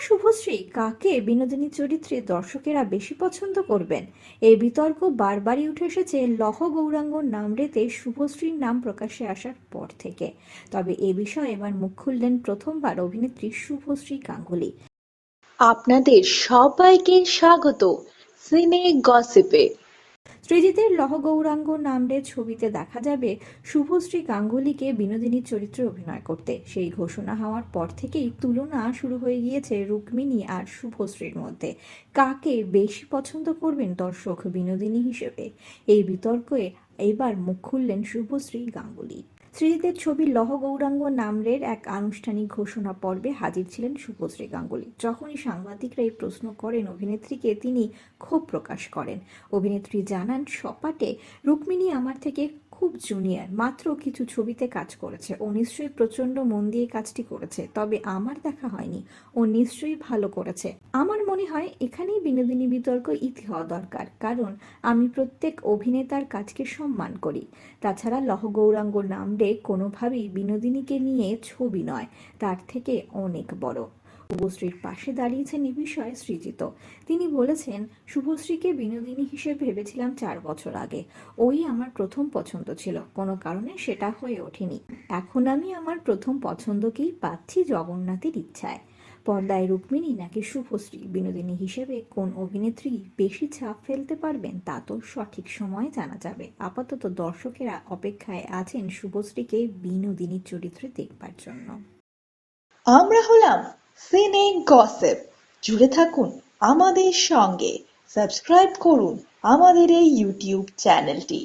শুভশ্রী, কাকে বিনোদিনী চরিত্রে দর্শকেরা বেশি পছন্দ করবেন? এই বিতর্ক বারবারই উঠে এসেছে লহ গৌরাঙ্গ নাম রেতে শুভশ্রীর নাম প্রকাশে আসার পর থেকে। তবে এ বিষয়ে এবার মুখ খুললেন প্রথমবার অভিনেত্রী শুভশ্রী গাঙ্গুলি। আপনাদের সবাইকে স্বাগত। সিনে গসিপে। সৃজিতের লহগৌরাঙ্গ নামডে ছবিতে দেখা যাবে শুভশ্রী গাঙ্গুলিকে বিনোদিনীর চরিত্রে অভিনয় করতে। সেই ঘোষণা হওয়ার পর থেকেই তুলনা শুরু হয়ে গিয়েছে রুক্মিণী আর শুভশ্রীর মধ্যে। কাকে বেশি পছন্দ করবেন দর্শক বিনোদিনী হিসেবে? এই বিতর্কে এবার মুখ খুললেন শুভশ্রী গাঙ্গুলি। সৃজিতের ছবি লহ গৌরাঙ্গ নামরের এক আনুষ্ঠানিক ঘোষণা পর্বে হাজির ছিলেন শুভশ্রী গাঙ্গুলি। যখনই সাংবাদিকরা এই প্রশ্ন করেন অভিনেত্রীকে, তিনি ক্ষোভ প্রকাশ করেন। অভিনেত্রী জানান, সপাটে রুক্মিণী আমার থেকে খুব জুনিয়র, মাত্র কিছু ছবিতে কাজ করেছে। ও নিশ্চয়ই প্রচণ্ড মন দিয়ে কাজটি করেছে, তবে আমার দেখা হয়নি। ও নিশ্চয়ই ভালো করেছে। আমার মনে হয় এখানেই বিনোদিনী বিতর্ক ইতি হওয়া দরকার, কারণ আমি প্রত্যেক অভিনেতার কাজকে সম্মান করি। তাছাড়া লহ গৌরাঙ্গ নামডে কোনোভাবেই বিনোদিনীকে নিয়ে ছবি নয়, তার থেকে অনেক বড়। শুভশ্রীর পাশে দাঁড়িয়েছেন এ বিষয়ে সৃজিত। তিনি বলেছেন, শুভশ্রীকে বিনোদিনী হিসেবে ভেবেছিলাম চার বছর আগে। ওই আমার প্রথম পছন্দ ছিল। কোনো কারণে সেটা হয়ে ওঠেনি। এখন আমি আমার প্রথম পছন্দকেই পাচ্ছি জগন্নাথের ইচ্ছায়। পর্দায় রুক্মিণী নাকি শুভশ্রী বিনোদিনী হিসেবে কোন অভিনেত্রী বেশি ছাপ ফেলতে পারবেন তা তো সঠিক সময়ে জানা যাবে। আপাতত দর্শকেরা অপেক্ষায় আছেন শুভশ্রীকে বিনোদিনীর চরিত্রে দেখবার জন্য। আমরা হলাম সিনে গসেপ জুড়ে থাকুন আমাদের সঙ্গে। সাবস্ক্রাইব করুন আমাদের এই ইউটিউব চ্যানেলটি